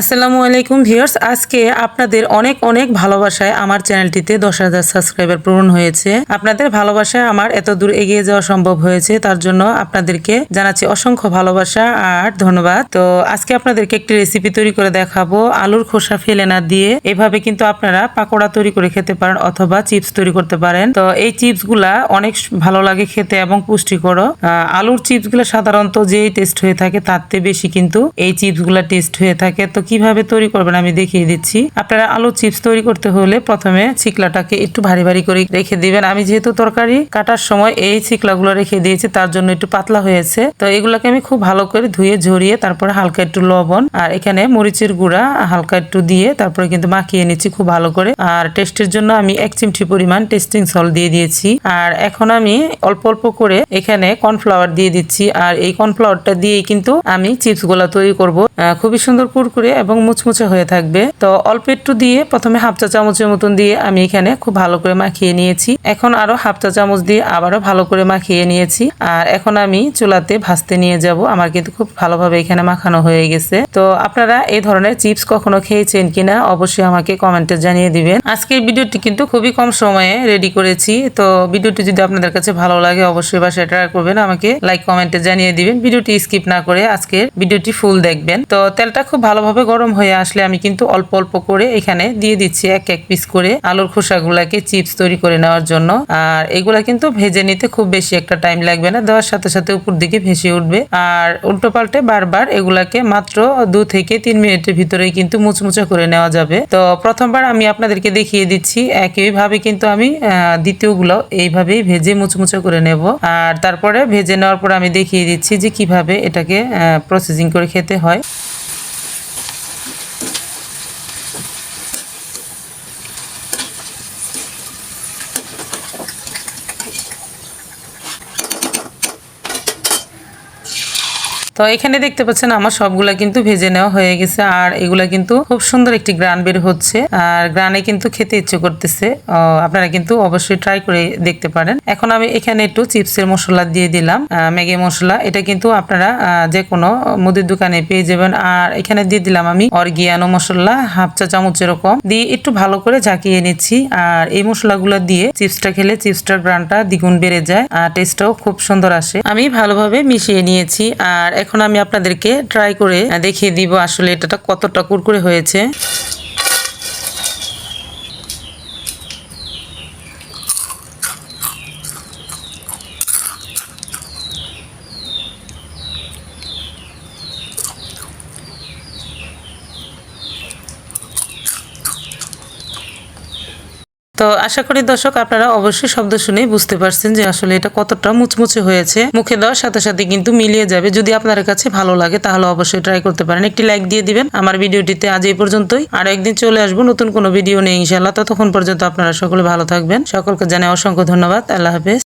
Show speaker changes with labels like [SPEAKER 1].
[SPEAKER 1] আসসালামু আলাইকুম ভিউয়ার্স, আজকে আপনাদের অনেক অনেক ভালোবাসায় আমার চ্যানেলটিতে দশ হাজার সাবস্ক্রাইবার পূরণ হয়েছে। আপনাদের ভালোবাসায় আমার এত দূর এগিয়ে যাওয়া সম্ভব হয়েছে, তার জন্য আপনাদেরকে জানাচ্ছি অসংখ্য ভালোবাসা আর ধন্যবাদ। তো আজকে আপনাদেরকে একটি রেসিপি তৈরি করে দেখাবো, আলুর খোসা ফেলে না দিয়ে। এভাবে কিন্তু আপনারা পাকোড়া তৈরি করে খেতে পারেন অথবা চিপস তৈরি করতে পারেন। তো এই চিপসগুলা অনেক ভালো লাগে খেতে এবং পুষ্টিকর আলুর চিপসগুলো সাধারণত যেই টেস্ট হয়ে থাকে, তার থেকে বেশি কিন্তু এই চিপসগুলা টেস্ট হয়ে থাকে। তো কীভাবে তৈরি করবেন আমি দেখিয়ে দিচ্ছি। আপনারা আলু চিপস তৈরি করতে হলে প্রথমে চিকলাটাকে একটু ভারী ভারী করে রেখে দিবেন। আমি যেহেতু তরকারি কাটার সময় এই চিকলাগুলো রেখে দিয়েছি, তার জন্য একটু পাতলা হয়েছে। তো এগুলোকে আমি খুব ভালো করে ধুয়ে, ঝরিয়ে তারপরে হালকা একটু লবণ আর এখানে মরিচের গুঁড়া হালকা একটু দিয়ে তারপরে কিন্তু মাখিয়ে নিচ্ছি খুব ভালো করে। আর টেস্টের জন্য আমি এক চিমটি পরিমাণ টেস্টিং সল্ট দিয়ে দিয়েছি। আর এখন আমি অল্প অল্প করে এখানে কর্নফ্লাওয়ার দিয়ে দিচ্ছি। আর এই কর্নফ্লাওয়ারটা দিয়েই কিন্তু আমি চিপসগুলা তৈরি করব। খুবই সুন্দর কুরকুরে এবং মুচমুচে হয়ে থাকবে। তো অল্প একটু দিয়ে প্রথমে হাফ চা চামচের মতন দিয়ে আমি এখানে খুব ভালো করে মাখিয়ে নিয়েছি। এখন আরও হাফ চা চামচ দিয়ে আবারও ভালো করে মাখিয়ে নিয়েছি। আর এখন আমি চুলাতে ভাজতে নিয়ে যাব। আমার কিন্তু খুব ভালোভাবে এখানে মাখানো হয়ে গেছে। তো আপনারা এই ধরনের চিপস কখনো খেয়েছেন কিনা অবশ্যই আমাকে কমেন্টে জানিয়ে দিবেন। আজকের ভিডিওটি কিন্তু খুবই কম সময়ে রেডি করেছি। তো ভিডিওটি যদি আপনাদের কাছে ভালো লাগে অবশ্যই বা সেটা করবেন। আমাকে লাইক, কমেন্টে জানিয়ে দিবেন। ভিডিওটি স্কিপ না করে আজকের ভিডিওটি ফুল দেখবেন। তো তেলটা খুব ভালোভাবে গরম হয়ে আসলে আমি কিন্তু অল্প অল্প করে এখানে দিয়ে দিচ্ছি এক এক পিস করে আলুর খোসাগুলাকে চিপস তৈরি করে নেওয়ার জন্য। আর এগুলা কিন্তু ভেজে নিতে খুব বেশি একটা টাইম লাগবে না, দেওয়ার সাথে সাথে উপর দিকে ভেসে উঠবে। আর উল্টো পাল্টে বারবার এগুলাকে মাত্র দু থেকে তিন মিনিটের ভিতরেই কিন্তু মুচমুচে করে নেওয়া যাবে। তো প্রথমবার আমি আপনাদেরকে দেখিয়ে দিচ্ছি, একইভাবে কিন্তু আমি দ্বিতীয়গুলো এইভাবেই ভেজে মুচমুচে করে নেব। আর তারপরে ভেজে নেওয়ার পর আমি দেখিয়ে দিচ্ছি যে কীভাবে এটাকে প্রসেসিং করে খেতে হয়। তো এখানে দেখতে পাচ্ছেন আমার সবগুলা কিন্তু ভেজে নেওয়া হয়ে গেছে, আর এগুলা কিন্তু খুব সুন্দর একটি গ্রান বের হচ্ছে, আর গ্রানে কিন্তু খেতে ইচ্ছে করতেছে। আপনারা কিন্তু অবশ্যই ট্রাই করে দেখতে পারেন। এখন আমি এখানে একটু চিপসের মশলা দিয়ে দিলাম। ম্যাগি মশলা, এটা কিন্তু আপনারা যে কোনো মুদির দোকানে পেয়ে যাবেন। আর এখানে দিয়ে দিলাম আমি অর্গিয়ানো মশলা, হাফ চা চামচ এরকম দিয়ে একটু ভালো করে ঝাঁকিয়ে নিচ্ছি, আর এই মশলাগুলো দিয়ে চিপসটা খেলে চিপসটার গ্রানটা দ্বিগুণ বেড়ে যায়, আর টেস্টটাও খুব সুন্দর আসে। আমি ভালোভাবে মিশিয়ে নিয়েছি, আর এখন আমি আপনাদেরকে ট্রাই করে দেখিয়ে দিব আসলে এটা কতটা কুরকুরে হয়েছে। তো আশা করি দর্শক আপনারা অবশ্যই শব্দ শুনেই বুঝতে পারছেন যে আসলে এটা কতটা মুচমুচে হয়েছে। মুখে দেওয়ার সাথে সাথে কিন্তু মিলিয়ে যাবে। যদি আপনার কাছে ভালো লাগে তাহলে অবশ্যই ট্রাই করতে পারেন। একটি লাইক দিয়ে দিবেন। আমার ভিডিওটিতে আজ এই পর্যন্তই। আর একদিন চলে আসব। নতুন কোনো ভিডিও নেই ইনশাল্লাহ ততক্ষণ পর্যন্ত আপনারা সকলে ভালো থাকবেন। সকলকে জানে অসংখ্য ধন্যবাদ। আল্লাহ হাফেজ।